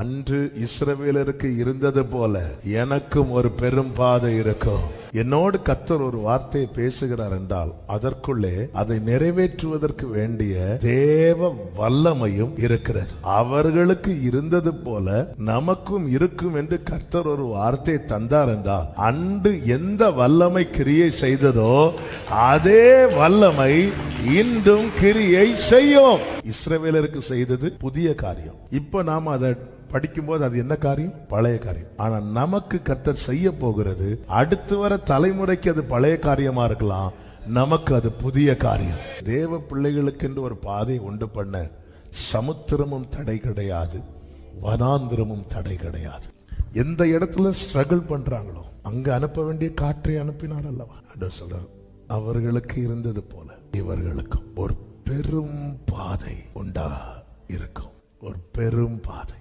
அன்று இஸ்ரவேலருக்கு இருந்தது போல எனக்கும் ஒரு பெரும் பாதை இருக்கும். என்னோடு கத்தர் ஒரு வார்த்தையை பேசுகிறார் என்றால் அதற்குள்ளே அதை நிறைவேற்றுவதற்கு வேண்டிய தேவ வல்லமையும் இருக்கிறது. அவர்களுக்கு இருந்தது போல நமக்கும் இருக்கும் என்று கர்த்தர் ஒரு வார்த்தை தந்தார் என்றால் அன்று எந்த வல்லமை கிரியை செய்ததோ அதே வல்லமை இன்றும் கிரியை செய்யும். இஸ்ரவேலருக்கு செய்தது புதிய காரியம். இப்ப நாம அதை படிக்கும்போது அது என்ன காரியம்? பழைய காரியம். ஆனா நமக்கு கர்த்தர் செய்ய போகிறது அடுத்து வர தலைமுறைக்கு அது பழைய காரியமா இருக்கலாம். நமக்கு அது புதிய காரியம். தேவ பிள்ளைகளுக்கென்று ஒரு பாதை உண்டு பண்ண சமுத்திரமும் தடை கிடையாது. வனாந்திரமும் தடை கிடையாது. எந்த இடத்துல ஸ்ட்ரகிள் பண்றாங்களோ அங்க அனுப்ப வேண்டிய காற்றை அனுப்பினார் அல்லவா? ஆண்டவர் சொல்றார் அவர்களுக்கு இருந்தது போல இவர்களுக்கும் ஒரு பெரும் பாதை உண்டா இருக்கும். ஒரு பெரும் பாதை.